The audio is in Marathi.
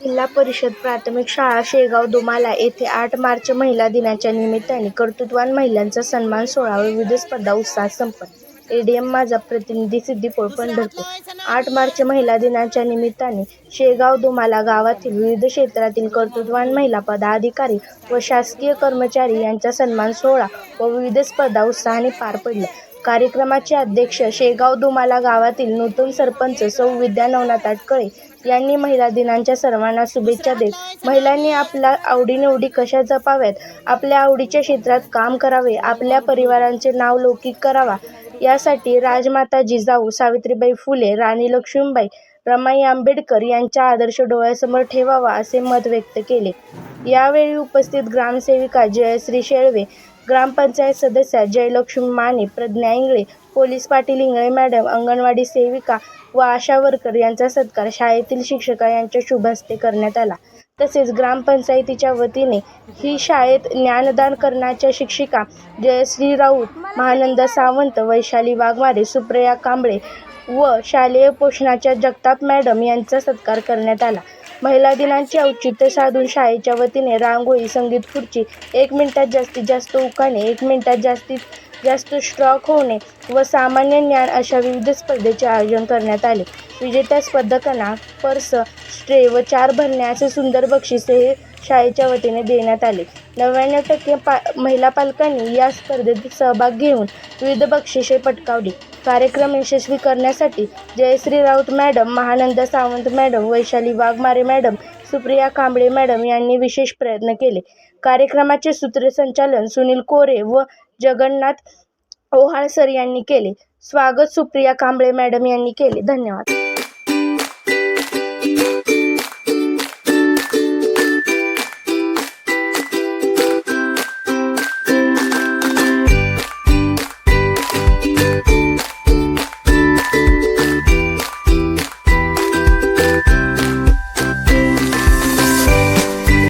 जिल्हा परिषद प्राथमिक शाळा शेगाव दोमाला येथे आठ मार्च महिला दिनाच्या निमित्ताने कर्तृत्वान महिलांचा सन्मान सोहळा व विविध स्पर्धा उत्साहात संपन्न. एडीएम माझा प्रतिनिधी सिद्दीपोळ पंढरपूर आठ मार्च महिला दिनाच्या निमित्ताने शेगाव दुमाला गावातील विविध क्षेत्रातील कर्तृत्वान महिला पदाधिकारी व शासकीय कर्मचारी यांचा सन्मान सोहळा व विविध स्पर्धा उत्साहाने पार पडल्या. कार्यक्रमाचे अध्यक्ष शेगाव दुमाला गावातील नूतन सरपंच सौ विद्या नवनाथ आटकळे यांनी महिला दिनांच्या सर्वांना शुभेच्छा देत महिलांनी आपल्या आवडीनिवडी कशा जपाव्यात आपल्या आवडीच्या क्षेत्रात काम करावे आपल्या परिवारांचे नाव लौकिक करावा यासाठी राजमाता जिजाऊ सावित्रीबाई फुले राणी लक्ष्मीबाई रमाई आंबेडकर यांच्या आदर्श डोळ्यासमोर ठेवावा असे मत व्यक्त केले. यावेळी उपस्थित ग्रामसेविका जयश्री शेळवे ग्रामपंचायत सदस्या जयलक्ष्मी माने प्रज्ञा इंगळे पोलीस पाटील इंगळे मॅडम अंगणवाडी सेविका व आशा वर्कर यांचा सत्कार शाळेतील शिक्षका यांच्या शुभ हस्ते करण्यात आला. तसेच ग्रामपंचायतीच्या वतीने ही शाळेत ज्ञानदान करण्याच्या शिक्षिका जयश्री राऊत महानंदा सावंत वैशाली वाघमारे सुप्रिया कांबळे व शालेय पोषणाच्या जगताप मॅडम यांचा सत्कार करण्यात आला. महिला दिनाचे औचित्य साधून शाळेच्या वतीने रांगोळी संगीत खुर्ची एक मिनिटात जास्तीत जास्त उखाणे एक मिनिटात जास्तीत जास्त स्ट्रॉक होणे व सामान्य ज्ञान अशा विविध स्पर्धेचे आयोजन करण्यात आले. विजेत्या स्पर्धकांना पर्स स्ट्रे व चार भरणे असे सुंदर बक्षिसे हे शाळेच्या वतीने देण्यात आले. नव्याण्णव टक्के पा महिला पालकांनी या स्पर्धेत सहभाग घेऊन विविध बक्षिसे पटकावली. कार्यक्रम यशस्वी करण्यासाठी Jayashree Raut madam Mahanand Sawant madam Vaishali Waghmare madam Supriya Kamble madam यांनी विशेष प्रयत्न केले. कार्यक्रमाचे सूत्रसंचालन सुनील कोरे व जगन्नाथ ओहाळसर यांनी केले. स्वागत सुप्रिया कांबळे मॅडम यांनी केले. धन्यवाद.